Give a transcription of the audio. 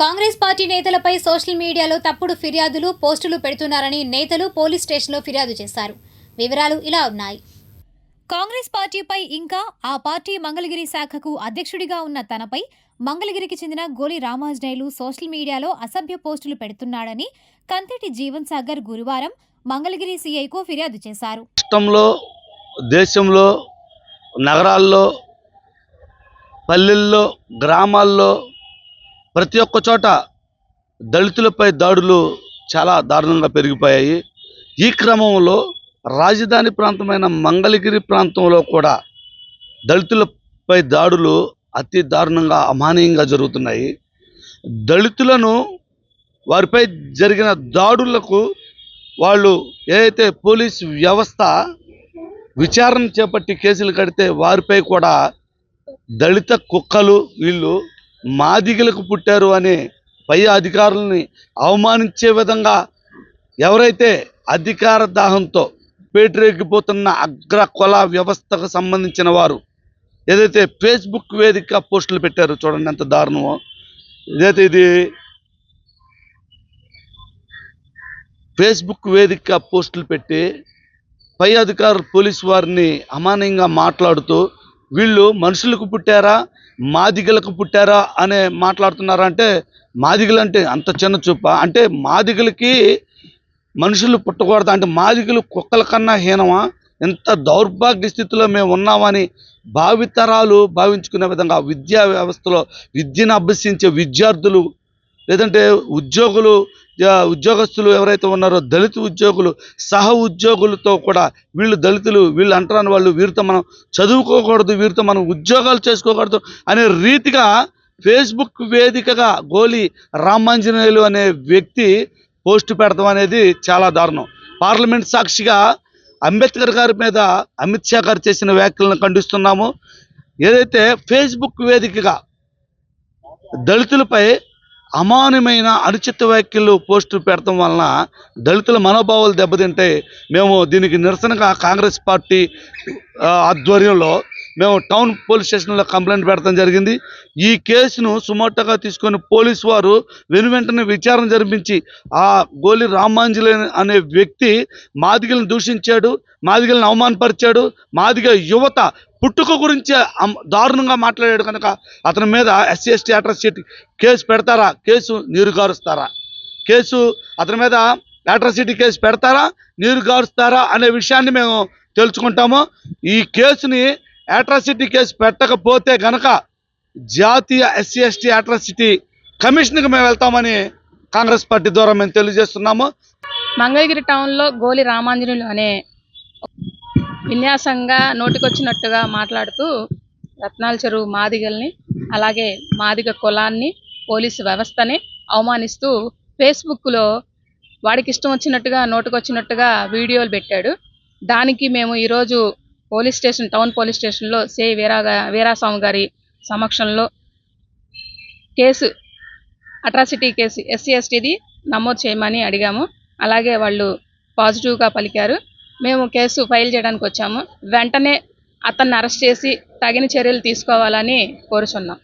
Congress party నేతలపై social మీడియాలో తప్పుడు ఫిర్యాదులు పోస్టులు పెడుతున్నారని నేతలు పోలీస్ స్టేషన్లో ఫిర్యాదు చేశారు. వివరాలు ఇలా ఉన్నాయి. కాంగ్రెస్ పార్టీపై ఇంకా ఆ పార్టీ మంగళగిరి శాఖకు అధ్యక్షుడిగా ఉన్న తనపై మంగళగిరికి చెందిన గోలి రామాంజనేయులు సోషల్ మీడియాలో అసభ్య పోస్టులు పెడుతున్నాడని కంతటి జీవన్ సాగర్ గురువారం మంగళగిరి సీఐకు ఫిర్యాదు చేశారు. రాష్ట్రంలో దేశంలో నగరాల్లో పల్లెల్లో గ్రామాల్లో ప్రతి ఒక్క చోట దళితులపై దాడులు చాలా దారుణంగా పెరిగిపోయాయి. ఈ క్రమంలో రాజధాని ప్రాంతమైన మంగళగిరి ప్రాంతంలో కూడా దళితులపై దాడులు అతి దారుణంగా అమానీయంగా జరుగుతున్నాయి. దళితులను వారిపై జరిగిన దాడులకు వాళ్ళు ఏదైతే పోలీస్ వ్యవస్థ విచారణ చేపట్టి కేసులు కడితే వారిపై కూడా దళిత కుక్కలు వీళ్ళు మాదిగలకు పుట్టారు అనే పై అధికారులని అవమానించే విధంగా ఎవరైతే అధికార దాహంతో పేటరేగిపోతున్న అగ్ర కుల వ్యవస్థకు సంబంధించిన వారు ఏదైతే ఫేస్బుక్ వేదిక పోస్టులు పెట్టారు చూడండి ఎంత దారుణమో. ఏదైతే ఇది ఫేస్బుక్ వేదిక పోస్టులు పెట్టి పై అధికారులు పోలీసు వారిని అమానీయంగా మాట్లాడుతూ వీళ్ళు మనుషులకు పుట్టారా? మాదిగలకు పుట్టారా అనే మాట్లాడుతున్నారా అంటే మాదిగలు అంటే అంత చిన్న చూప. అంటే మాదిగలకి మనుషులు పుట్టకూడదు? అంటే మాదిగలు కుక్కల కన్నా హీనమా? ఎంత దౌర్భాగ్య స్థితిలో మేము ఉన్నామని భావితరాలు భావించుకునే విధంగా విద్యా వ్యవస్థలో విద్యను అభ్యసించే విద్యార్థులు లేదంటే ఉద్యోగులు ఉద్యోగస్తులు ఎవరైతే ఉన్నారో దళిత ఉద్యోగులు సహ ఉద్యోగులతో కూడా వీళ్ళు దళితులు వీళ్ళు అంటరాని వాళ్ళు వీరితో మనం చదువుకోకూడదు వీరితో మనం ఉద్యోగాలు చేసుకోకూడదు అనే రీతిగా ఫేస్బుక్ వేదికగా గోలి రామాంజనేయులు అనే వ్యక్తి పోస్ట్ పెడతాం అనేది చాలా దారుణం. పార్లమెంట్ సాక్షిగా అంబేద్కర్ గారి మీద అమిత్ షా గారు చేసిన వ్యాఖ్యలను ఖండిస్తున్నాము. ఏదైతే ఫేస్బుక్ వేదికగా దళితులపై అమాన్యమైన అనుచిత వ్యాఖ్యలు పోస్టులు పెడటం వలన దళితుల మనోభావాలు దెబ్బతింటే మేము దీనికి నిరసనగా కాంగ్రెస్ పార్టీ ఆధ్వర్యంలో మేము టౌన్ పోలీస్ స్టేషన్లో కంప్లైంట్ పెడతాం జరిగింది. ఈ కేసును సుమోటోగా తీసుకొని పోలీసు వారు వెను వెంటనే విచారణ జరిపించి ఆ గోలి రామాంజలి అనే వ్యక్తి మాదిగలను దూషించాడు మాదిగలను అవమానపరిచాడు. మాదిగ యువత పుట్టుక గురించి దారుణంగా మాట్లాడాడు కనుక అతని మీద ఎస్సీ ఎస్టీ అట్రాసిటీ కేసు పెడతారా? కేసు నీరు గారుస్తారా? కేసు అతని మీద అట్రాసిటీ కేసు పెడతారా? నీరు గారుస్తారా? అనే విషయాన్ని మేము తెలుసుకుంటాము. ఈ కేసుని అట్రాసిటీ కేసు పెట్టకపోతే గనక జాతీయ ఎస్సీ ఎస్టీ అట్రాసిటీ కమిషన్కి మేము వెళ్తామని కాంగ్రెస్ పార్టీ ద్వారా మేము తెలియజేస్తున్నాము. మంగళగిరి టౌన్లో గోలి రామాంజనులు అనే విన్యాసంగా నోటికొచ్చినట్టుగా మాట్లాడుతూ రత్నాల చెరువు మాదిగల్ని అలాగే మాదిగ కులాన్ని పోలీసు వ్యవస్థని అవమానిస్తూ ఫేస్బుక్లో వాడికి ఇష్టం వచ్చినట్టుగా నోటుకొచ్చినట్టుగా వీడియోలు పెట్టాడు. దానికి మేము ఈరోజు పోలీస్ స్టేషన్ టౌన్ పోలీస్ స్టేషన్లో సే వీరా వీరాస్వామి గారి సమక్షంలో కేసు అట్రాసిటీ కేసు ఎస్సీ ఎస్టీది నమోదు చేయమని అడిగాము. అలాగే వాళ్ళు పాజిటివ్గా పలికారు. మేము కేసు ఫైల్ చేయడానికి వచ్చాము వెంటనే అతన్ని అరెస్ట్ చేసి తగిన చర్యలు తీసుకోవాలని కోరుచున్నాం.